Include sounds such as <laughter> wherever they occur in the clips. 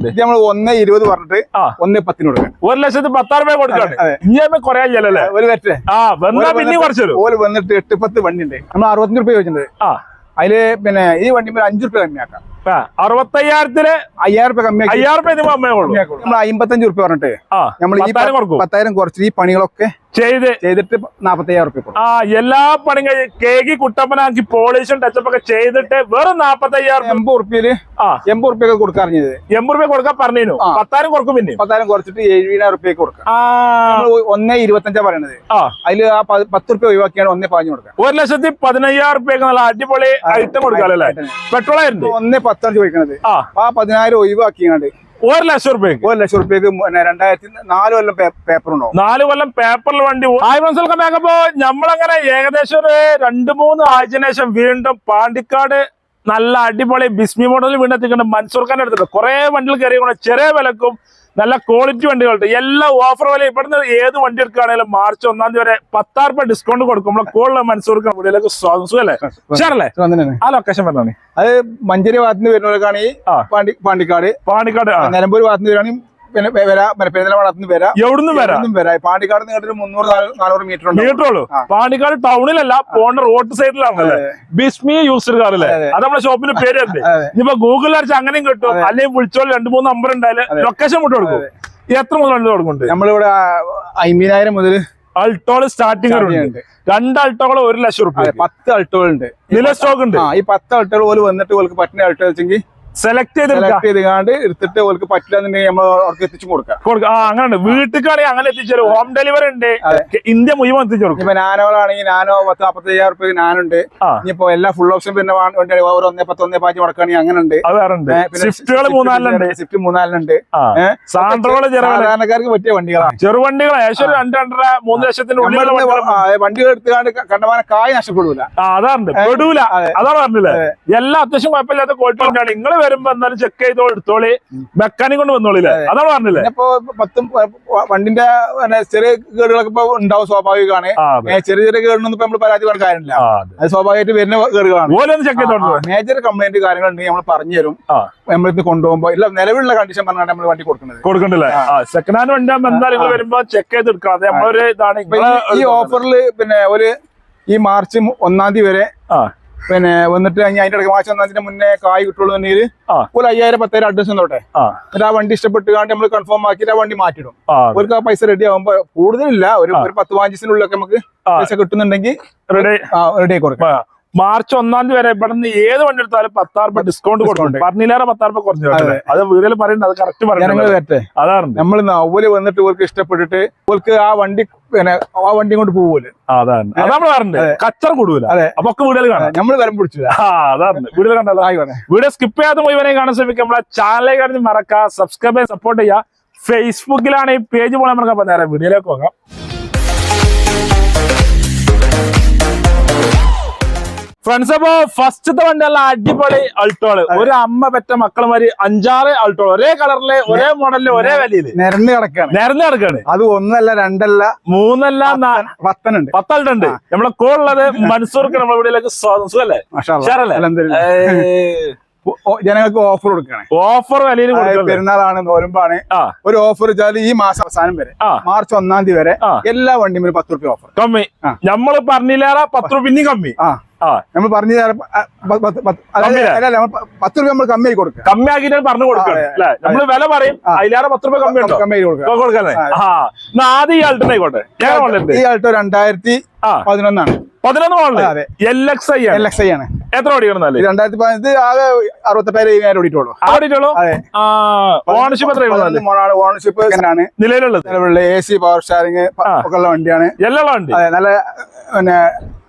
ഇത് നമ്മൾ ഒന്നേ ഇരുപത് പറഞ്ഞിട്ട്. ഒന്നേ പത്തിന് കൊടുക്കാം. ഒരു ലക്ഷത്തി പത്താറ് രൂപ കൊടുക്കണം. അതെ. ഇനി കുറയാൻ ചെല്ലല്ലേ ഒരു പറ്റേ ആ വന്നാ പിന്നെ കുറച്ച് ഓൽ വന്നിട്ട് എട്ട് പത്ത് വണ്ടി ഉണ്ട് നമ്മൾ അറുപത്തഞ്ച് റുപ്യ ചോദിച്ചിട്ടുണ്ട് ആ. അതിൽ പിന്നെ ഈ വണ്ടി അഞ്ചു റുപ്യ കമ്മിയാക്കാം. അറുപത്തയ്യായിരത്തിൽ അയ്യായിരം രൂപ അയ്യായിരം രൂപ നമ്മൾ അമ്പത്തഞ്ച് റുപ്യ പറഞ്ഞിട്ട് നമ്മൾ ഈ പത്തായിരം കുറച്ച് ഈ പണികളൊക്കെ ചെയ്ത് ചെയ്തിട്ട് നാപ്പത്തി അയ്യായിരം റുപ്യ ആ എല്ലാ പണിയും കഴിഞ്ഞ് കേക്ക് കുട്ടപ്പനാക്കി പോളിഷും ടച്ചപ്പ് ഒക്കെ ചെയ്തിട്ട് വെറും നാപ്പത്തയ്യായിരം എൺപത് റുപ്യയിൽ ആ. എൺപത് റുപ്യ ഒക്കെ കൊടുക്കാറിഞ്ഞത് എൺപത് രൂപ കൊടുക്കാൻ പറഞ്ഞു. പത്തായിരം കൊടുക്കും പിന്നെ പത്തായിരം കുറച്ചിട്ട് എഴുപതിനായിരം റുപ്യക്ക് കൊടുക്കാം. ഒന്നേ ഇരുപത്തഞ്ചാ പറയണത്. ആ. അതിൽ ആ പത്ത് റുപ്യ ഒഴിവാക്കിയാണ് ഒന്നേ പാഞ്ഞു കൊടുക്കാം ഒരു ലക്ഷത്തി പതിനയ്യായിരം റുപ്യ നല്ല അടിപൊളി ഐറ്റം കൊടുക്കാല്ലേ പെട്രോൾ ആയിരുന്നു ഒന്നേ പത്താണ് ചോദിക്കണത് ആ. ആ പതിനായിരം ഒഴിവാക്കിയാണ്ട് ഒരു ലക്ഷം റുപ്യക്ക് ഒരു ലക്ഷം റുപ്യക്ക് രണ്ടായിരത്തി നാല് കൊല്ലം പേപ്പർ ഉണ്ടോ നാല് കൊല്ലം പേപ്പറിൽ വണ്ടി മേക്കപ്പോ നമ്മളങ്ങനെ ഏകദേശം ഒരു രണ്ട് മൂന്ന് ആഴ്ചയ്ക്ക് ശേഷം വീണ്ടും പാണ്ടിക്കാട് നല്ല അടിപൊളി ബിസ്മി മോഡൽ വീണ്ടും എത്തിക്കുന്നുണ്ട് മൻസൂർ ഖാൻ എടുത്തിട്ടുണ്ട് കുറെ വണ്ടികൾ കയറി ചെറിയ വിലക്കും നല്ല ക്വാളിറ്റി വണ്ടികളുണ്ട്. എല്ലാ ഓഫർ വില ഇവിടുന്ന് ഏത് വണ്ടി എടുക്കുകയാണെങ്കിലും മാർച്ച് ഒന്നാം തീയതി വരെ പത്താറ് രൂപ ഡിസ്കൗണ്ട് കൊടുക്കും. നമ്മളെ കൂടുതൽ മനസ്സൂർക്ക് വീഡിയോയിലേക്ക് സ്വാഗതം. സുഖല്ലേ? ഷാറല്ലേ ആ ലൊക്കേഷൻ പറഞ്ഞാണ് അത് മഞ്ചേരി ഭാഗത്ത് നിന്ന് വരുന്നവർക്കാണ് പാണ്ടിക്കാട്. പാണ്ടിക്കാട് നിലമ്പൂർ ഭാഗത്ത് നിന്ന് വരാണെങ്കിൽ പിന്നെ വരാ എവിടുന്ന് പാണ്ടിക്കാട് മുന്നൂറ് നാനൂറ് മീറ്റർ ഉണ്ട്? മീറ്ററുള്ളൂ. പാണ്ടിക്കാട് ടൗണിലല്ല പോണ്ട റോഡ് സൈഡിലാണല്ലേ? ബിസ്മി യൂസർ കാർ അല്ലേ? അത് നമ്മുടെ ഷോപ്പിന്റെ പേര് അല്ലേ. ഇനിയിപ്പോ ഗൂഗിളിൽ അടിച്ച് അങ്ങനെയും കിട്ടും. അല്ലെങ്കിൽ വിളിച്ചോളൂ രണ്ടു മൂന്ന് നമ്പർ ഉണ്ടായാലും ലൊക്കേഷൻ വിട്ടു കൊടുക്കും. എത്ര മുതൽ വണ്ടി കൊടുക്കുന്നുണ്ട് നമ്മളിവിടെ അമ്പതിനായിരം മുതൽ അൾട്ടോൾ സ്റ്റാർട്ടിംഗ് ഉണ്ട്. രണ്ട് അൾട്ടോകൾ ഒരു ലക്ഷം റുപ്യ. പത്ത് അൾട്ടോൾ ഉണ്ട്. നില സ്റ്റോക്ക് ഉണ്ട്. ഈ പത്ത് അൾട്ടോൾ പോലും വന്നിട്ട് ഓൾക്ക് പറ്റുന്ന അൾട്ടോ വെച്ചെങ്കിൽ സെലക്ട് ചെയ്ത് സെലക്ട് ചെയ്തുകൊണ്ട് എടുത്തിട്ട് ഓൾക്ക് പറ്റില്ല എന്നുണ്ടെങ്കിൽ നമ്മൾ അവർക്ക് എത്തിച്ചു കൊടുക്കാം. കൊടുക്കുക ആ അങ്ങനെ വീട്ടിലേക്കാണെങ്കിൽ അങ്ങനെ എത്തിച്ചു ഹോം ഡെലിവറി ഉണ്ട്. ഇന്ത്യ മുഴുവൻ എത്തിച്ചു കൊടുക്കും. ഇനിയിപ്പോ നാനോകളാണെങ്കിൽ നാനോ പത്ത് നാപ്പത്തി അയ്യായിരം റുപ്യ നാനുണ്ട് ഇനിയിപ്പോ എല്ലാ ഫുൾ ഓപ്ഷൻ പിന്നെ വേണ്ടി ഓരോ ഒന്നേ പത്ത് ഒന്നേ പാഞ്ച് മുടക്കുകയാണെങ്കിൽ അങ്ങനെ ഉണ്ട്. സ്വിഫ്റ്റുകൾ മൂന്നാലിലുണ്ട്. സ്വിഫ്റ്റ് മൂന്നാലിനുണ്ട് ചെറിയ സാധാരണക്കാർക്ക് പറ്റിയ വണ്ടികളാണ്. ചെറുവണ്ടികൾ ഏകദേശം രണ്ട് രണ്ടര മൂന്ന് ലക്ഷത്തിന്റെ വണ്ടികൾ എടുത്തുകൊണ്ട് കണ്ടമാനം കായ് നഷ്ടപ്പെടൂല. അതാണ് പെടൂല. അതെ. അതാണ് പറഞ്ഞില്ലേ? എല്ലാം അത്യാവശ്യം കുഴപ്പമില്ലാത്ത വണ്ടിയാണ്. നിങ്ങൾ വരുമ്പോ എന്നാലും ചെക്ക് ചെയ്തോ എടുത്തോളി. മെക്കാനിക് കൊണ്ട് വന്നോളില്ലേ? അതാണ് പറഞ്ഞില്ലേ? ഇപ്പൊ പത്തും വണ്ടിന്റെ ചെറിയ കേടുകളൊക്കെ ഇപ്പൊ ഉണ്ടാവും സ്വാഭാവികമാണ്. ചെറിയ ചെറിയ കേടുകളൊന്നും ഇപ്പൊ നമ്മൾ പരാതി പറഞ്ഞ കാര്യമില്ല. അതെ. സ്വാഭാവികമായിട്ട് വരുന്ന കേടുകളാണ്. ഓരോന്ന് ചെക്ക് ചെയ്തോണ്ട് മേജർ കംപ്ലൈന്റ് കാര്യങ്ങളുണ്ടെങ്കിൽ നമ്മൾ പറഞ്ഞു തരും നമ്മളിത് കൊണ്ടുപോകുമ്പോ ഇല്ല നിലവിലുള്ള കണ്ടീഷൻ പറഞ്ഞാണ് നമ്മൾ വണ്ടി കൊടുക്കുന്നത്. കൊടുക്കണ്ടല്ലേ? സെക്കൻഡ് ഹാൻഡ് വണ്ടി എന്തായാലും വരുമ്പോ ചെക്ക് ചെയ്ത് എടുക്കാം അത് നമ്മളൊരു ഇതാണ്. ഈ- ഓഫറിൽ പിന്നെ ഒരു ഈ മാർച്ച് ഒന്നാം തീയതി വരെ പിന്നെ വന്നിട്ട് അതിന്റെ ഇടയ്ക്ക് മാർച്ച് ഒന്നാം മുന്നേ കായ് കിട്ടുള്ളൂ എന്നുണ്ടെങ്കിൽ. ഒരു അയ്യായിരം പത്തായിരം അഡ്രസ് തന്നോട്ടെ ആ. എന്നിട്ട് ആ വണ്ടി ഇഷ്ടപ്പെട്ട് കാണിട്ട് നമ്മൾ കൺഫേം ആക്കിയിട്ട് ആ വണ്ടി മാറ്റിടും അവർക്ക് ആ പൈസ റെഡി ആകുമ്പോ കൂടുതലില്ല. ഒരു പത്ത് പതിനഞ്ചിനുള്ളിലൊക്കെ നമുക്ക്. പൈസ കിട്ടുന്നുണ്ടെങ്കിൽ റെഡി റെഡി ആക്കി കൊടുക്കാം. മാർച്ച് ഒന്നാം തീയതി വരെ ഇവിടെ നിന്ന് ഏത് വണ്ടി എടുത്താലും പത്താറ് രൂപ ഡിസ്കൗണ്ട് കൊടുക്കുന്നുണ്ട്. പറഞ്ഞില്ലേറെ പത്താറ് രൂപ കുറഞ്ഞു അത്. വീടുകൾ പറയുന്നത് അത് കറക്റ്റ് പറഞ്ഞു പറയുന്നത് അതാണ്. നമ്മൾ അവൽ വന്നിട്ട് ഇവർക്ക് ഇഷ്ടപ്പെട്ടിട്ട് ഇവർക്ക് ആ വണ്ടി പിന്നെ ആ വണ്ടി കൊണ്ട് പോകൂൽ അതാണ്. അത് നമ്മൾ പറഞ്ഞത് കച്ചറ കൊടുവില്ല അതെ. അപ്പൊ ഒക്കെ വീഡിയോയിൽ കാണാം. നമ്മൾ വരം പിടിച്ചില്ല അതാണ്. വീടുകൾ കണ്ടല്ലോ വീഡിയോ സ്കിപ്പ് ചെയ്യാതെ മുഴുവനെ കാണാൻ ശ്രമിക്കുക. നമ്മളെ ചാനലേ കഴിഞ്ഞ് മറക്കുക സബ്സ്ക്രൈബ് ചെയ്യാൻ സപ്പോർട്ട് ചെയ്യുക ഫേസ്ബുക്കിലാണ് ഈ പേജ് പോലെ നമുക്ക് അപ്പൊ നേരെ വീഡിയോയിലേക്ക് പോകാം. ഫ്രണ്ട്സ് അപ്പോ ഫസ്റ്റത്തെ വണ്ടി നല്ല അടിപൊളി അൾട്ടോൾ ഒരു അമ്മ പെറ്റ മക്കളുമാര് അഞ്ചാറ് അൾട്ടോൾ ഒരേ കളറിൽ ഒരേ മോഡലിൽ ഒരേ വിലയിൽ. നിരന്ന് കിടക്കാണ്. നിരന്ന് കിടക്കാണ്. അത് ഒന്നല്ല രണ്ടല്ല മൂന്നല്ല പത്തനുണ്ട്. പത്തൾട്ടുണ്ട് നമ്മളെ കോളുള്ളത് <laughs> മൻസൂർക്ക് നമ്മുടെ വീഡിയോയിലേക്ക് സ്വാതന്ത്ര്യം അല്ലേ? ജനങ്ങൾക്ക് ഓഫർ കൊടുക്കുകയാണ്. ഓഫർ വിലയിൽ പെരുന്നാളാണ് നോരുമ്പാണ്. ഒരു ഓഫർ വെച്ചാൽ ഈ മാസം അവസാനം വരെ മാർച്ച് ഒന്നാം തീയതി വരെ. എല്ലാ വണ്ടിയും പത്ത് റുപ്യ ഓഫർ കമ്മി. നമ്മൾ പറഞ്ഞില്ലേറെ പത്ത് റുപ്യ കമ്മി. നമ്മൾ പറഞ്ഞു പത്ത്- രൂപ നമ്മൾ കമ്മി കൊടുക്കും കമ്മി ആക്കിട്ട് പറഞ്ഞു കൊടുക്കണം നമ്മൾ വില പറയും. അതിലേറെ പത്ത് രൂപ കമ്മി ഉണ്ടോ? കമ്മി കൊടുക്കാം ആദ്യം ഈ ആൾട്ടോ ആയിക്കോട്ടെ. ഈ ആൾട്ടോ രണ്ടായിരത്തി പതിനൊന്നാണ്. പതിനൊന്ന് model. L X I L X I ആണ്. എത്ര ഓടി ഇത് രണ്ടായിരത്തി പതിനഞ്ച് ആകെ അറുപത്തെട്ടായിരം ഏഴായിരം ഓടിയിട്ടുള്ളൂ. ഓടിയിട്ടുള്ളൂ? അതെ. ആ ഓണർഷിപ്പ് ഓണർഷിപ്പ് ആണ് നിലവിലുള്ളത്? നിലവിലുള്ള എ സി പവർ ഒക്കെ ഉള്ള വണ്ടിയാണ്. എല്ലാം ഉണ്ട് അതെ നല്ല പിന്നെ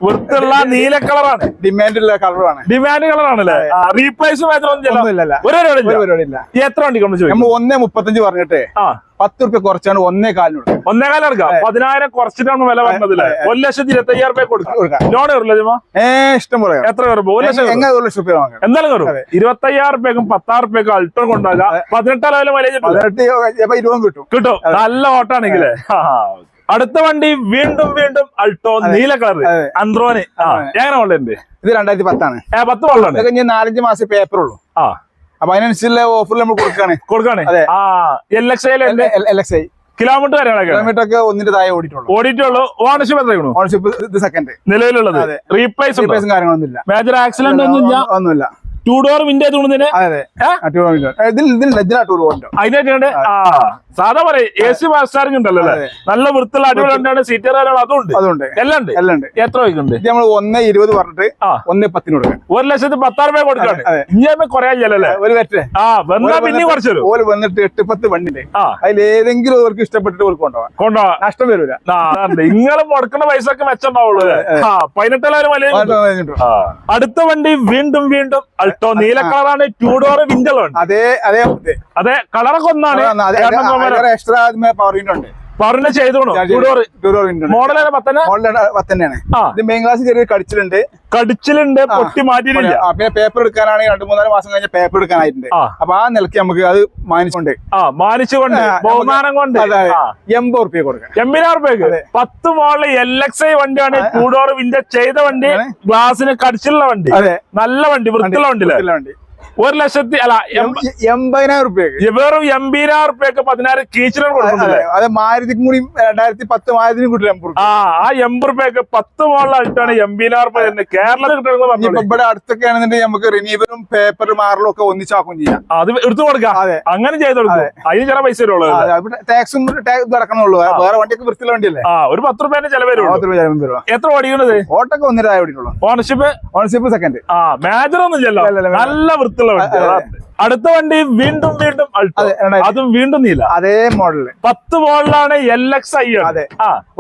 വൃത്തിയുള്ള നീല കളറാണ്. ഡിമാൻഡുള്ള കളറാണ് ഡിമാൻഡ് കളറാണല്ലേ? റീപ്ലേസ് മാത്രം ചെല്ലാം ഒന്നുമില്ലല്ല. ഒരു പരിപാടി ഇല്ല എത്ര വണ്ടി നമ്മൾ ഒന്നേ മുപ്പത്തഞ്ച് പറഞ്ഞിട്ട്. ആ. പത്ത് റുപ്യ കുറച്ചാണ് ഒന്നേ കാലിന് ഒന്നേ കാലം എടുക്കാം പതിനായിരം കുറച്ചിട്ടാണ് വില പറഞ്ഞതില്ലേ ഒരു ലക്ഷത്തി ഇരുപത്തി അയ്യായിരം രൂപ കൊടുക്കാം ലോൺ കയറില്ല ഏ ഇഷ്ടം പറയാം എത്ര കയറുമ്പോ ഒരു ലക്ഷം കയറും. എങ്ങനെ ഒരു ലക്ഷം രൂപ വാങ്ങാം എന്തായാലും കയറും. ഇരുപത്തി അയ്യായിരം രൂപയ്ക്കും പത്താറ് രൂപയ്ക്കും അൾട്ടോ കൊണ്ടാകാം പതിനെട്ടാം ലെവലും മൈലേജ്. പതിനെട്ട് ഇരുപതും കിട്ടും. കിട്ടും. നല്ല ഓട്ടാണെങ്കിലേ അടുത്ത വണ്ടി വീണ്ടും വീണ്ടും അൾട്ടോ നീല കളർ അന്ത്രോനെ എങ്ങനെ വെള്ളമുണ്ട് ഇത് രണ്ടായിരത്തി പത്താണ്. പത്ത് ഇനി നാലഞ്ച് മാസം പേപ്പർ ഉള്ളു. ആ. അപ്പൊ അതിനനുസരിച്ചുള്ള ഓഫർ നമ്മൾ കൊടുക്കാണ്. കൊടുക്കാണ്? കിലോമീറ്റർ കിലോമീറ്റർ ഒക്കെ ഒന്നിന്റെ താഴെ ഓടിയിട്ടുള്ളൂ. ഓടിയിട്ടുള്ളൂ. ഓണർഷിപ്പ് എത്രയാണ് ഓണർഷിപ്പ് ഇത് സെക്കൻഡ് നിലവിലുള്ളത്. റീപ്ലേസ് റീപ്ലേസും കാര്യങ്ങളൊന്നും ഇല്ല മേജർ ആക്സിഡന്റ് ഒന്നും ഇല്ല ഒന്നുമില്ല. ടൂ ഡോർ വിൻഡോ തോന്നുന്നതിന് അതിനായിട്ടുണ്ട് സാധാ പറയാം എ സി സ്റ്റാറിംഗ് ഉണ്ടല്ലോ. നല്ല വൃത്തിയുള്ള അടിപൊളി സീറ്റ് സീറ്റർ കാര്യങ്ങൾ അതും ഉണ്ട്. അതുണ്ട് എല്ലാം ഉണ്ട്. എല്ലാം ഉണ്ട്. എത്ര വയ്ക്കുന്നുണ്ട് നമ്മൾ ഒന്ന് ഇരുപത് പറഞ്ഞിട്ട്. ഒന്ന് പത്തിന് കൊടുക്കാം. ഒരു ലക്ഷത്തി പത്താറ് രൂപ കൊടുക്കാണ്. ഇനി കുറയാൻ ചെല്ലല്ലേ ഒരു പറ്റേ ആ വന്നാ പിന്നെ കുറച്ചു ഓൽ വന്നിട്ട് എട്ട് പത്ത് വണ്ടിണ്ട് അതിൽ ഏതെങ്കിലും അവർക്ക് ഇഷ്ടപ്പെട്ടിട്ട് ഓർക്ക് കൊണ്ടുപോകാം കൊണ്ടുപോകാം നഷ്ടം വരൂല. നിങ്ങൾ മുടക്കുന്ന പൈസ ഒക്കെ മെച്ചുണ്ടാവുള്ളൂ പതിനെട്ടെല്ലാവരും. അടുത്ത വണ്ടി വീണ്ടും വീണ്ടും അൾട്ടോ നീല കളറാണ് ടൂ ഡോർ വിൻഡോ ഉണ്ട് അതെ അതേ. അതെ കളറൊക്കെ ഒന്നാണ്. എക്സ്ട്രാ പവർ വിൻഡോ ഉണ്ട്. പറഞ്ഞ ചെയ്തോണോ? മോഡൽ പത്തന്നെയാണ്. ഇത് മെയിൻ ക്ലാസ് ചെറിയ കടിച്ചിലുണ്ട്. കടിച്ചിലുണ്ട് പൊട്ടി മാറ്റിയിട്ടില്ല. പിന്നെ പേപ്പർ എടുക്കാനാണെങ്കിൽ രണ്ടു മൂന്നാൽ മാസം കഴിഞ്ഞ പേപ്പർ എടുക്കാനായിട്ടുണ്ട്. അപ്പൊ ആ നിലയ്ക്ക് നമുക്ക് അത് മാനിച്ചുകൊണ്ട്. ആ മാനിച്ചുകൊണ്ട് ബഹുമാനം കൊണ്ട്. എൺപത് റുപ്യ കൊടുക്കാം എൺപതിനായിരം റുപ്യക്ക് പത്ത് മോളിൽ എൽ എക്സ് ഐ വണ്ടിയാണ് ടൂ ഡോർ വിൻഡോ ചെയ്ത വണ്ടി. ഗ്ലാസിന് കടിച്ചിലുള്ള വണ്ടി. നല്ല വണ്ടി വൃത്തിയുള്ള വണ്ടി വണ്ടി. ഒരു ലക്ഷത്തി അല്ല എൺപതിനായിരം റുപ്യക്ക്. വെറും എൺപതിനായിരം റുപ്യക്ക് പതിനായിരം കീച്ചിലാണ് കൊടുക്കുന്നില്ലേ? അത് മാരുതിക്കും കൂടി രണ്ടായിരത്തി പത്ത് മാരുതിനും കൂട്ടി എൺപത് ആ ആ എൺപത് റുപ്യക്ക് പത്ത് മോളിലായിട്ടാണ് എൺപതിനായിരം റുപ്യ തന്നെ കേരളത്തിൽ കിട്ടുന്നത്. ഇവിടെ അടുത്തൊക്കെ ആണെന്നുണ്ടെങ്കിൽ നമുക്ക് റിനീവലും പേപ്പറും മാറലും ഒക്കെ ഒന്നിച്ചാക്കും ചെയ്യാം. അത് എടുത്തു കൊടുക്കാം. അതെ. അങ്ങനെ ചെയ്ത് കൊടുക്കും. അതിന് ചില പൈസ വരുള്ളൂ ടാക്സും ടാക്സ് അടക്കണുള്ളൂ വേറെ വണ്ടിക്ക് വൃത്തിയുള്ള വണ്ടിയല്ലേ? ആ ഒരു പത്ത് റുപ്യന്റെ ചെലവ് എത്ര ഓടിക്കണത് ഓട്ടൊക്കെ ഒന്നര ഓണർഷിപ്പ് ഓണർഷിപ്പ് സെക്കൻഡ് ആ മേജർ ഒന്നും ചെല്ലോ. നല്ല വൃത്തിയുള്ള വണ്ടി അടുത്ത വണ്ടി വീണ്ടും വീണ്ടും അതും വീണ്ടും നീല. അതേ മോഡൽ. പത്ത് മോഡലാണ് എൽ എക്സ് ഐ അതെ.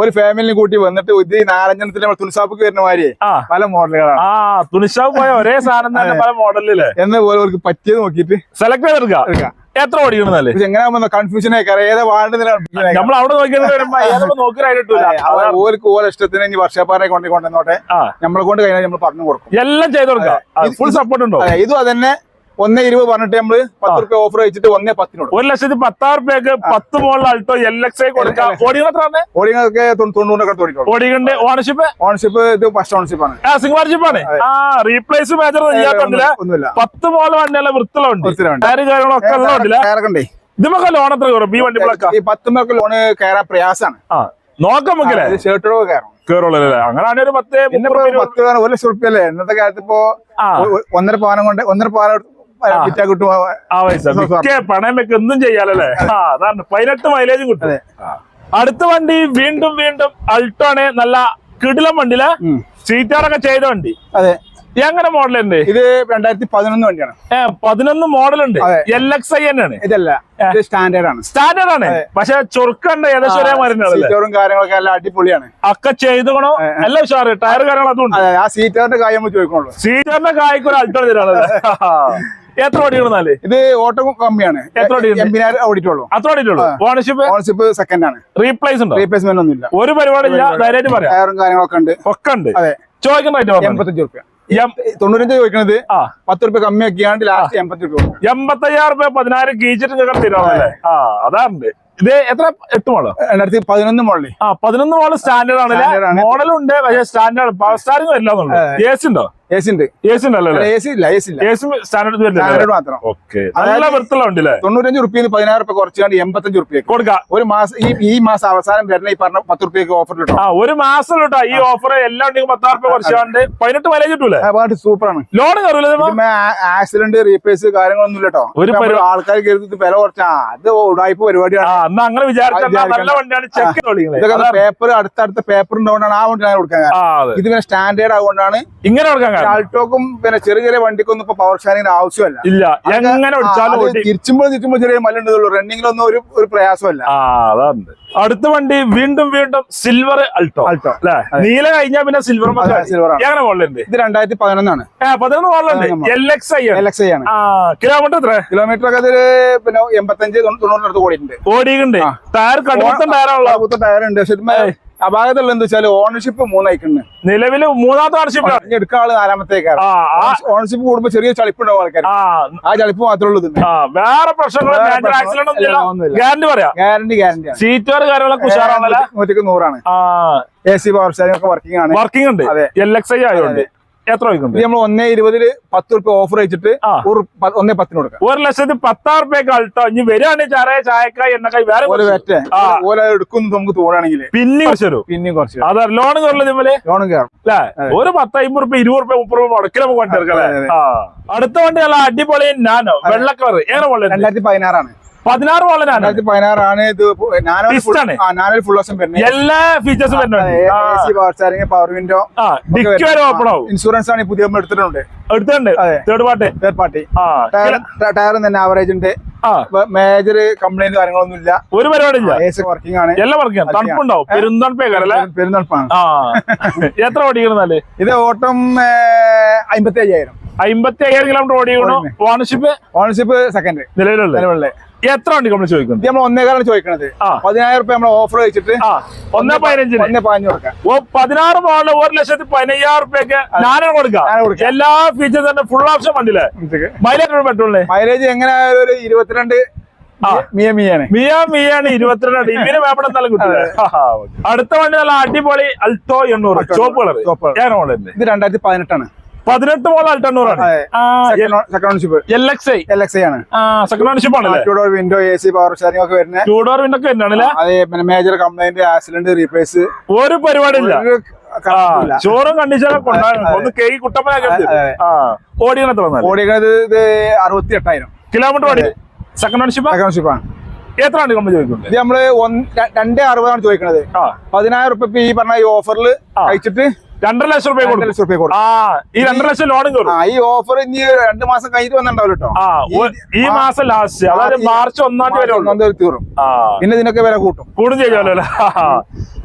ഒരു ഫാമിലി കൂട്ടി വന്നിട്ട് ഇത് നാലഞ്ചെണ്ണത്തിൽ നമ്മൾ തുണിസാപ്പിക്ക് വരുന്ന മാതിരി പല മോഡലുകളാണ്. ആ തുണിഷാപ്പ് പോയ ഒരേ സാധനം തന്നെ പല മോഡലിൽ. എന്നെ പോലെ അവർക്ക് പറ്റിയത് നോക്കിയിട്ട്. സെലക്ട് ചെയ്ത് എടുക്കാം. എത്ര ഓടിക്കണമെന്നല്ലേ പക്ഷെ എങ്ങനെ കൺഫ്യൂഷൻ ഏതാ വാർഡ് നമ്മൾ അവിടെ നോക്കിയാൽ ഓർക്ക് ഓരോ ഇഷ്ടത്തിന് ഇനി വർഷപ്പാറെ കൊണ്ട് കൊണ്ടുവന്നോട്ടെ. നമ്മളെ കൊണ്ട് കഴിഞ്ഞാൽ നമ്മൾ പറഞ്ഞു കൊടുക്കും. എല്ലാം ചെയ്തു കൊടുക്കാം. ഫുൾ സപ്പോർട്ട് ഉണ്ടോ? ഇതും അതന്നെ. ഒന്നേ ഇരുപത് പറഞ്ഞിട്ട് നമ്മൾ പത്ത് റുപ്യ ഓഫർ വെച്ചിട്ട് ഒന്നേ പത്തിനോട് ഒരു ലക്ഷത്തി പത്താറ് രൂപയ്ക്ക് പത്ത് മോളിൽ അൾട്ടോ എൽ എക്സ് ഐ കൊടുക്കാം. ഓടിക്കണ്ട് ഓണർഷിപ്പ് ഓണർഷിപ്പ് ഇത് ഫസ്റ്റ് ഓണർഷിപ്പ് ആണ്. സിംഗ് ഓണർഷിപ്പ് ആണ്. ആ റീപ്ലേസ് മേജർ ഒന്നുമില്ല. പത്ത് മോൾ വണ്ടിയല്ല വൃത്തിലുണ്ട് കാര്യങ്ങളൊക്കെ ഇതുമൊക്കെ ലോൺ എത്ര കയറും ഈ വണ്ടി ഈ പത്ത് മേക്ക് ലോണ് കയറാൻ പ്രയാസാണ്. നോക്കാം ഷർട്ടോട് കയറും? കയറുള്ളൂ അല്ലേ? ഒരു പത്ത് പത്ത് ഒരു ലക്ഷം റുപ്യ അല്ലേ? ഇന്നത്തെ കാലത്ത് ഇപ്പൊ ഒന്നര പവനം കൊണ്ട് ഒന്നര പവനം വിറ്റാ കിട്ടും ആ പൈസ മിക്ക പണയം വെക്ക് എന്തും ചെയ്യാലല്ലേ? ആ അതാണ്. പതിനെട്ട് മൈലേജും കിട്ടും. അടുത്ത വണ്ടി വീണ്ടും വീണ്ടും അൾട്ടോ ആണ്. നല്ല കിടിലം വണ്ടിയിലെ. സീറ്റാറൊക്കെ ചെയ്ത വണ്ടി. അതെ. എങ്ങനെ മോഡലുണ്ട് ഇത് രണ്ടായിരത്തി പതിനൊന്ന് വണ്ടിയാണ്. ഏഹ് പതിനൊന്ന് മോഡലുണ്ട് ഉണ്ട്. എൽ എക്സ് ഐ തന്നെയാണ്. ഇതല്ല. ഇത് സ്റ്റാൻഡേർഡ് ആണ്. സ്റ്റാൻഡേർഡ് ആണ്. പക്ഷെ ചൊറുക്കണ്ട ഏകദേശം ഒരേ കാര്യങ്ങളൊക്കെ എല്ലാം അടിപൊളിയാണ്. ഒക്കെ ചെയ്തുകൊണോ എല്ലാം ഉഷാറ്. ടയർ കാര്യങ്ങൾ അതും ഉണ്ട് ആ സീറ്ററിന്റെ കാര്യം ചോദിക്കണുള്ളൂ സീറ്ററിന്റെ കായ്ക്കൊരു അൾട്ടോ തരാണല്ലേ <laughs> എത്ര ഓടിക്കണെന്നാൽ ഇത് ഓട്ടോ കമ്മിയാണ്. എത്ര ഓടിയിട്ടുള്ളൂ. അത്ര ഓടിയിട്ടുള്ളൂ ഓണർഷിപ്പ്? ഓണർഷിപ്പ് സെക്കൻഡ് ആണ്. റീപ്ലേസ് ഉണ്ടോ? റീപ്ലേസ്മെന്റ് ഒന്നും ഇല്ല ഒരു പരിപാടി. ഇല്ല ധൈര്യമായിട്ട് പറയാം. ടയറും കാര്യങ്ങളൊക്കെ ഉണ്ട്. ഒക്കെ ഉണ്ട്. അതെ. ചോദിക്കുന്ന റേറ്റ് എൺപത്തഞ്ച് റുപ്യ തൊണ്ണൂറ്റഞ്ച് ചോദിക്കണത് പത്ത് റുപ്യ കമ്മിയാക്കിയാണ്ട് ലാസ്റ്റ് എൺപത്തി റുപ്യ എൺപത്തയ്യായിരം രൂപ പതിനായിരം കീച്ചിട്ട് ഞങ്ങൾ തരാമല്ലേ ആ അതാറുണ്ട്. ഇത് എത്ര? എട്ട് മോൾ? രണ്ടായിരത്തി പതിനൊന്ന് മോളിൽ ആ പതിനൊന്ന് മോൾ സ്റ്റാൻഡേർഡ് ആണല്ലേ? ആണ്. മോഡലുണ്ട് പക്ഷേ സ്റ്റാൻഡേർഡ് പവർ സ്റ്റാറിംഗ് വരില്ല എന്നുള്ളത് എ സി ഉണ്ടോ? തൊണ്ണൂറ്റഞ്ച് റുപ്യ പതിനായിരം റുപ്യ കുറച്ചാണ്ട് എൺപത്തഞ്ച് റുപ്യ കൊടുക്കാം. ഒരു മാസം ഈ ഈ മാസം അവസാനം വരുന്ന ഈ പറഞ്ഞ പത്ത് റുപ്യക്ക് ഓഫർ കിട്ടും ഒരു മാസം കേട്ടോ ഈ ഓഫർ എല്ലാം ഉണ്ടെങ്കിൽ പത്താറ് പതിനെട്ട് കിട്ടൂലേ? പാട്ട് സൂപ്പറാണ്. ലോൺ കയറൂലേ ആക്സിഡന്റ് റീപ്ലേസ് കാര്യങ്ങളൊന്നും ഇല്ലട്ടോ ഒരു ആൾക്കാർ കരുതി വില കുറച്ചാ അത് ഉടായ്പ പരിപാടിയാണ്. അങ്ങനെ വിചാരിച്ചാൽ. വണ്ടിയാണ്. പേപ്പർ അടുത്തടുത്ത പേപ്പർ ഉണ്ടാവുകൊണ്ടാണ് ആ വണ്ടി ഞാൻ കൊടുക്കാൻ ഇത് പിന്നെ സ്റ്റാൻഡേർഡ് ആയതുകൊണ്ടാണ് ഇങ്ങനെ കൊടുക്കാൻ ആൾട്ടോക്കും പിന്നെ ചെറിയ ചെറിയ വണ്ടിക്കൊന്നും ഇപ്പൊ പവർ ഷാനിങ്ങിന് ആവശ്യമല്ല. ഇല്ല എങ്ങനെ തിരിച്ചുമ്പോൾ തിരിച്ചുമ്പോൾ ചെറിയ ഉണ്ടല്ലോ റണ്ണിങ്ങിലൊന്നും ഒരു ഒരു പ്രയാസമല്ല. അടുത്ത വണ്ടി വീണ്ടും വീണ്ടും സിൽവർ അൾട്ടോ അൾട്ടോ അല്ലെ? നീല കഴിഞ്ഞാൽ പിന്നെ സിൽവർ സിൽവർ. എങ്ങനെ മോഡലുണ്ട് ഇത് രണ്ടായിരത്തി പതിനൊന്നാണ് പതിനൊന്ന് മോഡലുണ്ട് എൽ എക്സ് ഐ ആണ്. എൽ എക്സ് ഐ ആണ്. കിലോമീറ്റർ എത്ര? കിലോമീറ്റർ ഒക്കെ അതിൽ പിന്നെ എൺപത്തഞ്ച് തൊണ്ണൂറിനടുത്ത് ഓടിയിട്ടുണ്ട്. ഓടിയിട്ടുണ്ട്. ടയർ കടുത്ത ടയർ ഉണ്ട്. പക്ഷെ ഇതിന്മേ ഭാഗത്തുള്ള എന്താ വെച്ചാൽ ഓണർഷിപ്പ് മൂന്നയക്കുന്നു നിലവിൽ മൂന്നാമത്തെ ഓണർഷിപ്പ് എടുക്കാൻ ആൾ നാലാമത്തേക്കാണ്. ആ ആ. ഓണർഷിപ്പ് കൂടുമ്പോ ചെറിയ ചളിപ്പുണ്ടാവും ആൾക്കാർ ആ ആ ചളിപ്പ് മാത്രമേ ഉള്ളൂ ആ വേറെ ഇല്ല, ഗ്യാരണ്ടി പറയാം. ഗ്യാരണ്ടി ഗ്യാരണ്ടി സീറ്റുകാർ കാര്യങ്ങളൊക്കെ ഉഷാറാണല്ലേ നൂറ്റിക്ക് നൂറാണ്. ആ. എ സി പവർ സ്റ്റാരിംഗ് ഒക്കെ വർക്കിംഗ് ആണ്. വർക്കിംഗ് ഉണ്ട്. എൽ എക്സ് ഐ ആയതുകൊണ്ട് എത്ര വയ്ക്കുന്നത് നമ്മൾ ഒന്നേ ഇരുപതിൽ പത്ത് റുപ്യ ഓഫർ വെച്ചിട്ട് ഒന്നേ പത്തിന് കൊടുക്കാം. ഒരു ലക്ഷത്തി പത്താറ് റുപ്യക്ക് അൾട്ടോ ഇനി വരികയാണെങ്കിൽ ചായ ചായക്കായി എണ്ണക്കായി വേറെ ഓല എടുക്കുന്നു നമുക്ക് തോന്നുകയാണെങ്കിൽ പിന്നെ കുറച്ച് തരും. കുറച്ചു കുറച്ച് അതാ ലോൺ കയറുള്ളത് ഇമ്മൽ ലോണും കയറും അല്ലേ. ഒരു പത്ത് അമ്പത് റുപ്യ ഇരുപത് റുപ്യ മുപ്പത് റുപ്യ മുടക്കി നമുക്ക് വണ്ടി എടുക്കാം അടുത്ത വണ്ടി നല്ല അടിപൊളി നാനോ? വെള്ളക്കളർ ഏറെ രണ്ടായിരത്തി പതിനാറാണ്. പതിനാറ് രണ്ടായിരത്തി പതിനാറാണ് ഇത് നാനോ ആണ്. ഫുൾ വരുന്നത്. എല്ലാ ഫീച്ചേഴ്സും വരുന്നുണ്ട്. പവർ വിൻഡോ ഡിക്കി വരെ ഓപ്പൺ ആവും. ഇൻഷുറൻസ് ആണ് പുതിയ എടുത്തിട്ടുണ്ട്. എടുത്തിട്ടുണ്ട്. തേർഡ് പാർട്ടി തേർഡ് പാർട്ടി ആ ടയറും തന്നെ ആവറേജ് ഉണ്ട്. മേജർ കംപ്ലൈന്റ് കാര്യങ്ങളൊന്നും ഇല്ല ഒരു പരിപാടി ഇല്ല എ സി വർക്കിംഗ് ആണ്. എല്ലാം വർക്ക് ചെയ്യാം തണുപ്പുണ്ടാവും. പെരുന്തണുപ്പേക്കാരല്ലേ പെരുന്തണുപ്പാണ്. എത്ര ഓടിക്കണെന്നാൽ? ഇത് ഓട്ടം അമ്പത്തി അയ്യായിരം അമ്പത്തി അയ്യായിരം കിലോമീറ്റർ ഓടിക്കണം. ഓണർഷിപ്പ് ഓണർഷിപ്പ് സെക്കൻഡ് നിലവിലുള്ള നിലവിലെ എത്ര വണ്ടി നമ്മൾ ചോദിക്കുന്നത് നമ്മൾ ഒന്നേകാലാണ് ചോദിക്കണത്. പതിനായിരം റുപ്യ നമ്മൾ ഓഫർ വെച്ചിട്ട് ഒന്നേ പതിനഞ്ചിന്. ഒന്നേ പതിനഞ്ച് കൊടുക്കാം ഓ പതിനാറ് മോളിൽ ഒരു ലക്ഷത്തി പതിനയ്യായിരം റുപ്യക്ക് ഞാനും കൊടുക്കാം. എല്ലാ ഫീച്ചേഴ്സ് തന്നെ ഫുൾ ഓപ്ഷൻ വണ്ടിയില്ലേ നമുക്ക് മൈലേജ് പെട്രോളിന്? മൈലേജ് എങ്ങനെ ഒരു ഇരുപത്തിരണ്ട്. മിയ മിയാണ് മിയ മിയാണ് ഇരുപത്തിരണ്ട് ഇതിന് വേപ്പടം നല്ല കിട്ടുന്നത് അടുത്ത വണ്ടി നല്ല അടിപൊളി അൾട്ടോ എണ്ണൂറ്. ചോപ്പ് കളർ ചോപ്പ് ഇത് രണ്ടായിരത്തി പതിനെട്ടാണ്. പതിനെട്ട് മോൾ Alto എണ്ണൂറാണ് second ownership L X I L X I ആണ്. Second ownership two door window A C power steering ഒക്കെ വരുന്നത് ടൂ ഡോർ വിൻഡൊക്കെ തന്നെയാണല്ലേ അതെ പിന്നെ മേജർ കംപ്ലൈന്റ് ആക്സിഡന്റ് റീപ്ലേസ് ഒരു പരിപാടി ഇല്ല. ചോറും കണ്ടീഷനും ഒന്ന് കേക്ക് കുട്ടപ്പനാക്കി ഇത് അറുപത്തി എട്ടായിരം കിലോമീറ്റർ ഓടി സെക്കൻഡ് സെക്കൻഡ് ആണ്. നമ്മൾ ചോദിക്കുന്നത്? ഇത് നമ്മൾ രണ്ടേ അറുപതാണ് ചോദിക്കുന്നത് പതിനായിരം റുപ്യ ഈ പറഞ്ഞ ഈ ഓഫറിൽ അയച്ചിട്ട് കഴിച്ചിട്ട് രണ്ടര ലക്ഷം രൂപ കൊടുക്കും. ലക്ഷം രൂപ ആ ഈ രണ്ടര ലക്ഷം ലോണും കയറും ആ ഈ ഓഫർ ഇനി രണ്ട് മാസം കഴിഞ്ഞിട്ട് വന്നിട്ടുണ്ടാവില്ല കേട്ടോ. ആ ഈ മാസം ലാസ്റ്റ് അതായത് മാർച്ച് ഒന്നാം തീയതി ഒന്നാം തീയതി തീർന്നു പിന്നെ ഇതിനൊക്കെ വില കൂട്ടും. കൂടും ചെയ്യാലോ അല്ലേ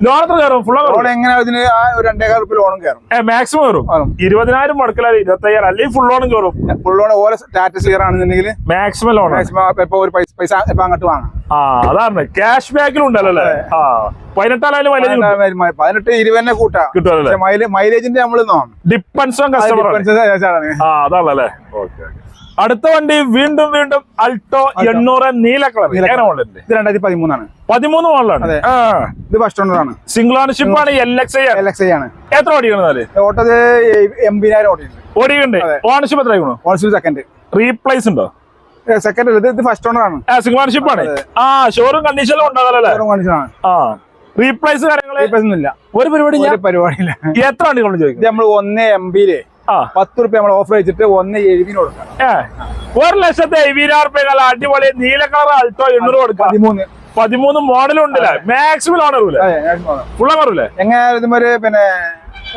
ലോൺ എത്ര കയറും? ഫുള്ള് ലോൺ എങ്ങനെ ഇതിന് ആ ഒരു രണ്ടേകാൽ രൂപ ലോണും കയറും. ഏ മാക്സിമം കയറും കയറും. ഇരുപതിനായിരം മുടക്കലായി ഇരുപത്തയ്യായിരം അല്ലെങ്കിൽ ഫുൾ ലോണും കയറും. ഫുൾ ലോൺ ഓരോ സ്റ്റാറ്റസ് ക്ലിയർ ആണെന്നുണ്ടെങ്കിൽ മാക്സിമം ലോൺ മാക്സിമം ഇപ്പൊ ഒരു പൈസ പൈസ ഇപ്പൊ അങ്ങോട്ട് വാങ്ങാം. ആ അതാണ്. ക്യാഷ് ബാക്കിലും ഉണ്ടല്ലോ അല്ലേ? ആ. പതിനെട്ടാലായാലും മൈലേജ് കിട്ടും. പതിനെട്ട് ഇരുപതിനെ കൂട്ടാം. കിട്ടുമല്ലോ? പക്ഷെ മൈലേ മൈലേജിന്റെ നമ്മൾ ഡിപ്പെൻസ് കസ്റ്റമർ അതാണല്ലേ? അടുത്ത വണ്ടി വീണ്ടും വീണ്ടും അൾട്ടോ എണ്ണൂറ് നീല കളർ ഇത് രണ്ടായിരത്തി പതിമൂന്നാണ് പതിമൂന്ന് മോഡലാണ്. ഇത് ഫസ്റ്റ് ഓണർ ആണ്. സിംഗിൾ ഓണർഷിപ്പ് ആണ് L X I L X I ആണ്. എത്ര ഓടിക്കണം ഓട്ടത് എൺപതിനായിരം ഓടിയുണ്ട് ഓടിക്കണ്ട്. ഓണർഷിപ്പ് എത്ര ഓണർഷിപ്പ് സെക്കൻഡ് റീപ്ലേസ് ഉണ്ടോ? സെക്കൻഡ് ഇത് ഫസ്റ്റ് ഓണർ ആണ്. സിംഗിൾ ഓണർഷിപ്പ് ആണ്. ആ ഷോറൂം കണ്ടീഷനിലും ഉണ്ടാകാലല്ലേ കണ്ടീഷനാണ് ആ. റീപ്ലേസ് കാര്യങ്ങൾ ഒന്നുമില്ല. ഒരു പരിപാടി പരിപാടിയില്ല. എത്ര വണ്ടി കൊണ്ട് ചോദിക്കും നമ്മൾ ഒന്ന് എം ബിയിൽ പത്ത് റുപ്യ നമ്മൾ ഓഫർ വെച്ചിട്ട് ഒന്ന് എഴുപതിന് കൊടുക്കാം. ഒരു ലക്ഷത്തെ എഴുപതിനായിരം റുപ്യ അടിപൊളി നീല കളർ അൾട്ടോ എണ്ണൂറ് കൊടുക്കാം. പതിമൂന്ന്. പതിമൂന്ന് മോഡലും ഉണ്ടല്ലേ മാക്സിമം ലോൺ നോക്കാം. ഫുള്ള കയറൂലേ എങ്ങനെ പിന്നെ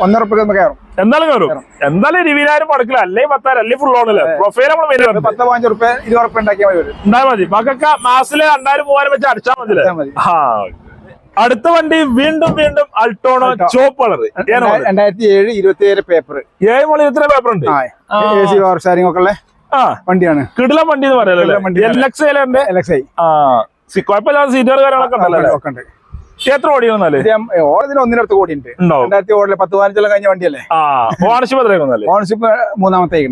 ഒന്നര റുപ്യ കയറും. എന്തായാലും കയറും. എന്തായാലും ഇരുപതിനായിരം മുടക്കില്ല അല്ലെങ്കിൽ പത്തായിരം അല്ലെങ്കിൽ ഫുൾ ഓണല്ലേ പ്രൊഫൈൽ നമ്മൾ ഒരു പത്ത് പതിനഞ്ച് റുപ്യ ഇരുപത് റുപ്യ ഉണ്ടാക്കിയാൽ മതി ഉണ്ടായാൽ മതി. മക്കൾക്ക് മാസത്തിൽ രണ്ടായിരം മൂവായിരം വെച്ച് അടിച്ചാൽ മതി. ആ അടുത്ത വണ്ടി വീണ്ടും വീണ്ടും അൾട്ടോണോ. ചോപ്പ് കളർ. രണ്ടായിരത്തി ഏഴ് ഇരുപത്തി ഏഴ് പേപ്പർ ഏഴ് മണി ഇത്ര പേപ്പർ ഉണ്ട്. എ സി പവർ സ്റ്റാരിംഗ് ഒക്കെ ഉള്ള വണ്ടിയാണ്. കിടില വണ്ടി എന്ന് പറയാലോ സീറ്റുകൾ കാര്യങ്ങളൊക്കെ ഉണ്ട് എത്ര ഞാൻ- ഓണത്തിന് ഒന്നിനടുത്ത് കോടി രണ്ടായിരത്തി ഓടിൽ പത്ത് പതിനഞ്ചെല്ലാം കഴിഞ്ഞ വണ്ടിയല്ലേ? ഓണർഷിപ്പ് ഓണർഷിപ്പ് മൂന്നാമത്തേക്ക്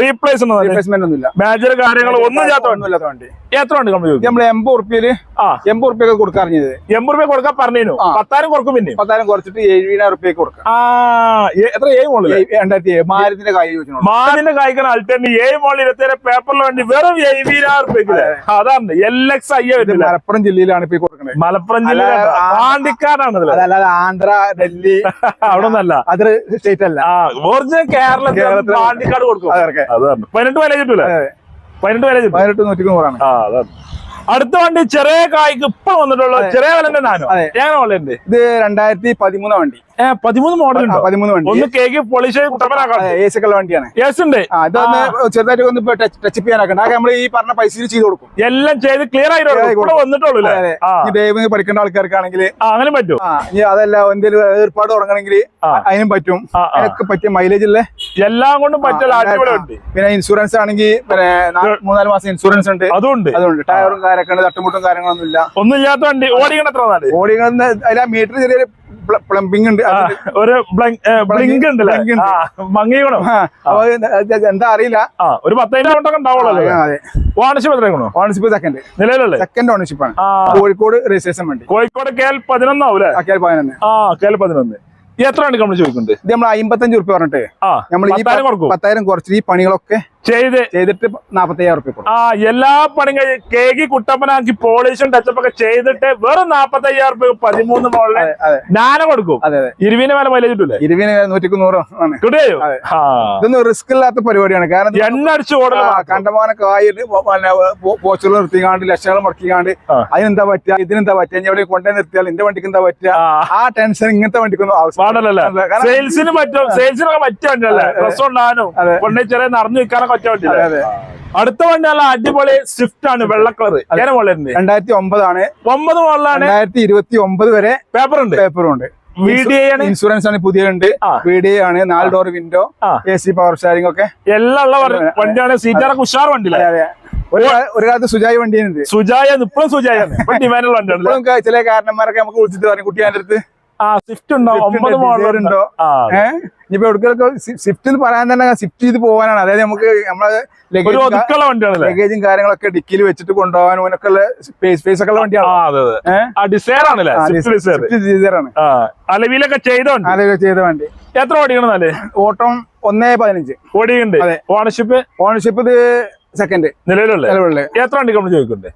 റീപ്ലേസ്മെന്റ് ഒന്നുമില്ല. മേജർ കാര്യങ്ങൾ ഒന്നും ഇല്ലാത്ത ഒന്നുമില്ലാത്ത വണ്ടി. എത്ര ഉണ്ട് നമ്മൾ എൺപത് ഉറുപ്പ്യൽ ആ. എൺപത് ഉറുപ്പ്യൊക്കെ കൊടുക്കാറിഞ്ഞത് എൺപത് രൂപ കൊടുക്കാൻ പറഞ്ഞു. പത്തായിരം കുറക്കും പിന്നെ. പത്തായിരം കുറച്ചിട്ട് എഴുപതിനായിരം റുപ്യ കൊടുക്കാം. ആ എത്ര ഏഴ് മോളിൽ രണ്ടായിരത്തി ഏഴ് മാരത്തിന്റെ കായ് ചോദിച്ചു മാലിന്റെ കായ്ക്കണ അൾട്ടേറ്റ് ഏഴ് മോളിൽ ഇരുപത്തി പേപ്പറിൽ വേണ്ടി വെറും എഴുപതിനായിരം റുപ്യക്ക് അതാണ്. എൽ എക്സ് ഐ മലപ്പുറം ജില്ലയിലാണ് ഇപ്പൊ കൊടുക്കുന്നത് മലപ്പുറം ജില്ല പാണ്ടിക്കാടാണ് അതല്ലാതെ ആന്ധ്ര ഡൽഹി <laughs> അവിടെ ഒന്നല്ല അതർ സ്റ്റേറ്റ് അല്ല ഒറിജിനൽ കേരളത്തിൽ പാണ്ടിക്കാട് കൊടുക്കും. പതിനെട്ട് വില കിട്ടൂല? അതെ. പതിനെട്ട് വില കിട്ടും. പതിനെട്ട് നൂറ്റി നൂറാണ് ആ അതാണ്. അടുത്ത വണ്ടി ചെറിയ കായ്ക്ക് ഇപ്പൊ വന്നിട്ടുള്ള ചെറിയ വിലന്റെ നാനോ? വിലയുണ്ട്? ഇത് രണ്ടായിരത്തി പതിമൂന്ന് വണ്ടി. പതിമൂന്ന് മോഡൽ പതിമൂന്ന് വണ്ടി. ഒന്ന് കേക്ക് സി ഉള്ള വണ്ടിയാണ്. യെസ് ഉണ്ട് ഇതൊന്ന് ചെറുതായിട്ട് ഒന്ന് ടച്ച് ടച്ച് ചെയ്യാനൊക്കെ നമ്മൾ ഈ പറഞ്ഞ പൈസ ചെയ്ത് കൊടുക്കും. എല്ലാം ചെയ്ത് ക്ലിയർ ആയിട്ട് വന്നിട്ടുള്ളൂ ഡ്രൈവിംഗ് പഠിക്കേണ്ട ആൾക്കാർക്കാണെങ്കിൽ അങ്ങനെ പറ്റും. അതല്ല എന്തെങ്കിലും ഏർപ്പാട് തുടങ്ങണമെങ്കിൽ. അതിനും പറ്റും. അതിനൊക്കെ പറ്റിയ മൈലേജ് ഉള്ള എല്ലാം കൊണ്ടും പറ്റുള്ള അടിപൊളി പിന്നെ ഇൻഷുറൻസ് ആണെങ്കിൽ പിന്നെ മൂന്നാൽ മാസം ഇൻഷുറൻസ് ഉണ്ട്. അതുണ്ട്. അതുകൊണ്ട് ടയറും കാര്യമൊക്കെ തട്ടുമുട്ടും കാര്യങ്ങളൊന്നും ഇല്ല ഒന്നും ഇല്ലാത്ത വണ്ടി ഓടിക്കണ എത്ര നാല് ഓടിക്കുന്ന അതിൽ മീറ്റർ ചെറിയൊരു പ്ലംബിംഗ് ഉണ്ട്. ഒരു ബ്ലിങ്ക് ഉണ്ട്. മങ്ങിയണം എന്താ അറിയില്ല. ഒരു പത്തായിരം ഉണ്ടാവുള്ളൂ ഓണർഷിപ്പ് എത്രയാണോ? ഓണർഷിപ്പ് സെക്കൻഡ് നിലവിലല്ലേ സെക്കൻഡ് ഓണർഷിപ്പ് ആണ്. കോഴിക്കോട് രജിസ്ട്രേഷൻ വണ്ടി. കോഴിക്കോട് കേൽ പതിനൊന്നാവൂലേ? കേൽ പതിനൊന്ന്. ആ കേൽ പതിനൊന്ന്. എത്ര വണ്ടി നമ്മൾ ചോദിക്കുന്നത്? ഇത് നമ്മൾ അമ്പത്തഞ്ച് ഉറുപ്പ് പറഞ്ഞിട്ട്. നമ്മൾ ഈ പത്തായിരം കുറച്ചിട്ട് പത്തായിരം കുറച്ച് ഈ പണികളൊക്കെ ചെയ്ത് ചെയ്തിട്ട് നാപ്പത്തയ്യായിരം റുപ്യ ആ എല്ലാ പണിയും കഴിഞ്ഞ് കേക്ക് കുട്ടപ്പനാക്കി പോളിഷും ടച്ചപ്പ് ഒക്കെ ചെയ്തിട്ട് വെറും നാപ്പത്തയ്യായിരം റുപ്യ പതിമൂന്ന് മോളിൽ അതെ കൊടുക്കും. ഇരുവിന് മേലെ മൈലേജ് കിട്ടൂലേ? ഇരുവിന് നൂറ്റിക്ക് നൂറോ കിട്ടുകയോ ഇതൊന്നും റിസ്ക് ഇല്ലാത്ത പരിപാടിയാണ്. കാരണം എണ്ണ അടിച്ചു ഓടല കണ്ടമാനം കണ്ടമാനൊക്കെ ആയിട്ട് പോച്ചുകൾ നിർത്തിക്കാണ്ട് ലക്ഷങ്ങൾ മുടക്കിക്കാണ്ട്. അതിനെന്താ പറ്റുക? ഇതിനെന്താ പറ്റുക? ഇനി എവിടെ കൊണ്ടേ നിർത്തിയാൽ എന്റെ വണ്ടിക്ക് എന്താ പറ്റുക? ആ. ടെൻഷൻ ഇങ്ങനത്തെ വണ്ടിക്കൊന്നും ആവശ്യം സെയിൽസിന് പറ്റും. സെയിൽസിനൊക്കെ അതെ. ഡ്രസ് ഉണ്ടാകാനും കൊണ്ടേ ചെറിയ നിറഞ്ഞു നിൽക്കാനൊക്കെ അടുത്ത വണ്ടി നല്ല അടിപൊളി സ്വിഫ്റ്റ് ആണ് വെള്ള കളർ രണ്ടായിരത്തി ഒമ്പതാണ് ഒമ്പത് മോഡലാണ് രണ്ടായിരത്തി ഇരുപത്തി ഒമ്പത് വരെ പേപ്പർ ഉണ്ട് പേപ്പർ ഉണ്ട് ഇൻഷുറൻസ് ആണ്. പുതിയ ഉണ്ട് വി ഡി ആണ് നാല് door window. A C power steering ഒക്കെ. എല്ലാം വണ്ടിയാണ്. സീറ്റാറൊക്കെ ഉഷാർ വണ്ടി ഒരു കാലത്ത് സുജായി വണ്ടിയാണ് സുജായ ഇപ്പോഴും സുജായ ഇപ്പൊ ഡിമാൻഡുള്ള വണ്ടിയാണ്. ഇപ്പോഴും ക- ചില കാരണന്മാരൊക്കെ നമുക്ക് വിളിച്ചിട്ട് പറഞ്ഞു കുട്ടി എന്റെ അടുത്ത് ആ സ്വിഫ്റ്റ് ഉണ്ടോ? Swift ഒമ്പത് ഉണ്ട്, ഇനിയിപ്പോ എവിടേക്കൊക്കെ സ്വിഫ്റ്റ് പറയാൻ തന്നെ സ്വിഫ്റ്റ് ചെയ്ത് പോകാനാണ്. അതായത് നമുക്ക് നമ്മളെ ലഗേജ് കാര്യങ്ങളൊക്കെ ഡിക്കിയിൽ വെച്ചിട്ട് കൊണ്ടുപോകാനും ഒക്കെ ഉള്ള സ്പേസ് സ്പേസ് ഒക്കെ ഉള്ള വണ്ടിയാണ് ഡിസൈർ ആണല്ലേ? ഡിസൈർ ആണ്. അലവിലൊക്കെ ചെയ്ത വണ്ടി? ചെയ്ത വണ്ടി. എത്ര ഓടിക്കണം ഓട്ടം ഒന്നേ പതിനഞ്ച്. ഓടിയുണ്ട്. ഓണർഷിപ്പ് ഓണർഷിപ്പ് ഇത് സെക്കൻഡ് നിലവിലുള്ള നിലവിലുള്ള എത്ര വണ്ടി നമ്മൾ ചോദിക്കുന്നുണ്ട്?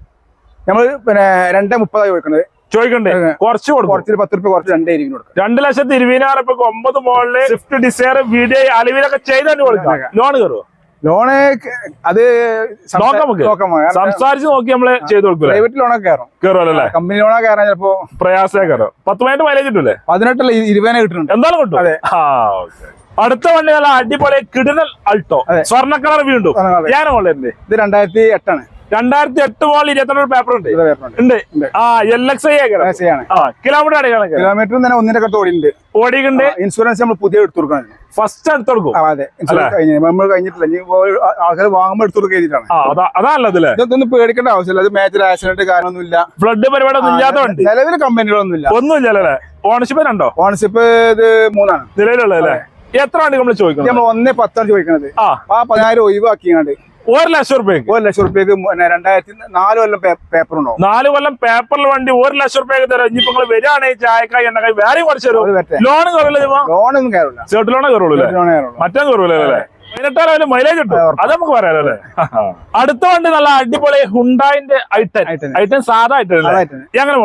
നമ്മൾ പിന്നെ രണ്ടേ മുപ്പതായി കൊടുക്കുന്നത് ചോദിക്കണ്ടേ. കുറച്ച് കൊടുക്കും. പത്ത് രൂപ കുറച്ച് രണ്ടേ കൊടുക്കും കൊടുക്കാം. രണ്ട് ലക്ഷത്തി ഇരുപതിനായിരം രൂപ ഒമ്പത് മോളിൽ സ്വിഫ്റ്റ് ഡിസൈർ വീഡിയോ അലവിലൊക്കെ ചെയ്ത കൊടുക്കാം. ലോൺ കയറുമോ ലോണ് അത് സംസാരിച്ച് നോക്കി നമ്മൾ ചെയ്ത് കൊടുക്കൂലേ? പ്രൈവറ്റ് ലോണൊക്കെ കയറും. കയറുമല്ലോ കമ്പനി ലോണൊക്കെ കയറാൻ ചിലപ്പോ പ്രയാസേ കയറും. പത്ത് പതിനെട്ട് മൈലേജ് കിട്ടൂലേ? പതിനെട്ടല്ല ഇരുപതിനെ കിട്ടുന്നുണ്ട്. എന്തായാലും കിട്ടും. അതെ. അടുത്ത വണ്ടി നല്ല അടിപൊളി കിടിനൽ അൾട്ടോ. സ്വർണ കളർ വീണ്ടും. ഞാനോളെ ഞാൻ ഇത് രണ്ടായിരത്തി എട്ടാണ്. രണ്ടായിരത്തി എട്ട് മോളിൽ ഇരുപത്തിരണ്ട് പേപ്പർ ഉണ്ട്. ഉണ്ട്. ആ എൽ എക്സ് ഐ കിലോമീറ്റർ അടിക്കണം കിലോമീറ്റർ തന്നെ ഒന്നിന്റെ കത്ത് ഓടിയുണ്ട് ഓടിക്കുണ്ട് ഇൻഷുറൻസ് നമ്മൾ പുതിയ എടുത്തു കൊടുക്കണം. ഫസ്റ്റ് എടുത്തു കൊടുക്കും. അതെ. നമ്മൾ കഴിഞ്ഞിട്ടില്ല. ഇനി ആൾക്കാർ വാങ്ങുമ്പോൾ എടുത്തു കൊടുക്കുകയാണ് ആ അതാ അതാണല്ലോ ഇതൊന്നും പേടിക്കേണ്ട ആവശ്യമില്ല. അത് മേജർ ആക്സിഡന്റ് കാര്യമൊന്നുമില്ല. ഫ്ലഡ് പരിപാടി ഒന്നും ഇല്ലാത്തതുകൊണ്ട്. നിലവിൽ കമ്പനികളൊന്നുമില്ല ഒന്നുമില്ലല്ലേ ഓണർഷിപ്പ് രണ്ടോ ഓണർഷിപ്പ് ഇത് മൂന്നാണ്. നിലവിലുള്ളതല്ലേ എത്ര ആണ് നമ്മൾ ചോദിക്കുന്നത്? നമ്മൾ ഒന്നേ പത്താണ് ചോദിക്കുന്നത്. ആ. ആ പതിനായിരം ഒഴിവാക്കിയാണ്ട് ഒരു ലക്ഷം റുപ്യക്ക് ഒരു ലക്ഷം റുപ്യക്ക് രണ്ടായിരത്തി നാല് കൊല്ലം പേപ്പർ ഉണ്ടോ? നാല് കൊല്ലം പേപ്പറിൽ വണ്ടി ഒരു ലക്ഷം റുപ്യക്ക് തരാം. ഇനിയിപ്പോ നിങ്ങൾ വരികയാണെങ്കിൽ ചായക്കായി എണ്ണക്കായി വേറെ കുറച്ച് തരും. ലോൺ കയറില്ല ലോണൊന്നും കയറില്ല സെർട്ട് ലോണേ കയറുള്ളൂ മറ്റേ കയറൂലേ അല്ലേ? പതിനെട്ടാലും മൈലേജ് കിട്ടും. അത് നമുക്ക് പറയാലോ അല്ലേ? അടുത്ത വണ്ടി നല്ല അടിപൊളി ഹുണ്ടായിന്റെ ഐറ്റൻ. ഐട്ടൻ സാധാ ഐറ്റൻ എങ്ങനെ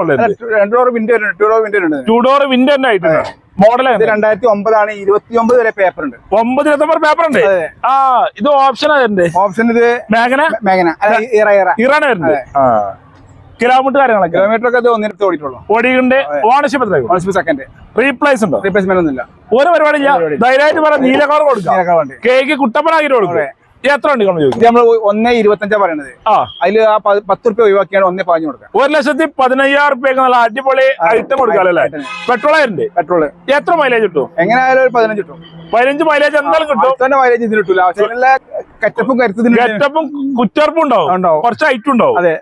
door window two door window two door window I ten model രണ്ടായിരത്തി ഒമ്പതാണ് ഇരുപത്തി ഒമ്പത് വരെ പേപ്പർ ഉണ്ട് ഒമ്പത് ഇരുപത്തൊമ്പത് പേപ്പർ ഉണ്ട് ആ ഇത് ഓപ്ഷൻ ഓപ്ഷൻ ഇത് മേഘന? മേഘന. ഇറാണ് വരുന്നത്. കിലോമീറ്റർ കാര്യങ്ങളൊക്കെ? കിലോമീറ്റർ ഒക്കെ ഇത് ഒന്നിനടുത്ത് ഓടിയിട്ടുള്ളൂ. ഓടിയുണ്ട് ഓണർഷിപ്പ് എത്ര ഓണർഷിപ്പ് സെക്കൻഡ് റീപ്ലേസ് ഉണ്ടോ? റീപ്ലേസ്മെന്റ് ഒന്നുമില്ല. ഒരു പരിപാടി. ഇല്ല ധൈര്യമായിട്ട് പറയാം നീല കളർ കൊടുക്കാം. കേക്ക് കുട്ടപ്പനാക്കിട്ട് കൊടുക്കും. എത്ര ഉണ്ട് ചോദിക്കും നമ്മൾ ഒന്നേ ഇരുപത്തഞ്ചാ പറയണത്. ആ. അതിൽ ആ പത്ത് റുപ്യ ഒഴിവാക്കിയാണ് ഒന്നേ പാഞ്ഞു കൊടുക്കാം ഒരു ലക്ഷത്തി പതിനയ്യായിരം റുപ്യക്ക് നല്ല അടിപൊളി ഐറ്റം കൊടുക്കാല്ലേ പെട്രോൾ ആയിരുന്നു പെട്രോൾ എത്ര മൈലേജ് കിട്ടും? എങ്ങനെ ആയാലും ഒരു പതിനഞ്ച് കിട്ടും. പതിനഞ്ച് മൈലേജ് എന്തായാലും കിട്ടും. തന്നെ മൈലേജ് ഇതിന് കിട്ടൂല. ആവശ്യമില്ല കറ്റപ്പും കരുത്തതിന് കറ്റപ്പും കുറ്റർപ്പും ഉണ്ടാവും. ഉണ്ടാവും. കുറച്ച് ഐറ്റം ഉണ്ടാവും. അതെ.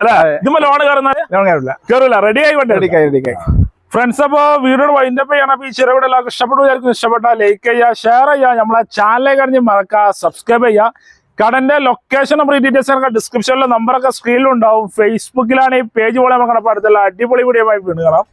ഇതുമ്പോ ലോൺ കയറുന്ന ലോൺ കയറില്ല കയറില്ല റെഡി ആയി വണ്ടി റെഡി റെഡിക്കായി ഫ്രണ്ട്സ് അപ്പോ വീടിനോട് വൈൻഡപ്പ് ചെയ്യണം. അപ്പൊ ഈ ചെറുവിടെ എല്ലാവർക്കും ഇഷ്ടപ്പെട്ടു വിചാരിക്കും ഇഷ്ടപ്പെട്ടാൽ ലൈക്ക് ചെയ്യുക ഷെയർ ചെയ്യുക. നമ്മളെ ചാനലിലേക്ക് അറിഞ്ഞ് മറക്കുക സബ്സ്ക്രൈബ് ചെയ്യുക. കടന്റെ ലൊക്കേഷൻ നമ്പർ ഡീറ്റെയിൽസ് ഒക്കെ ഡിസ്ക്രിപ്ഷനിലെ നമ്പറൊക്കെ സ്ക്രീനിൽ ഉണ്ടാവും. ഫേസ്ബുക്കിലാണ് ഈ പേജ് പോലെ നമുക്ക് അടുത്തുള്ള അടിപൊളി വീഡിയോ ആയി വീണ് കാണാം.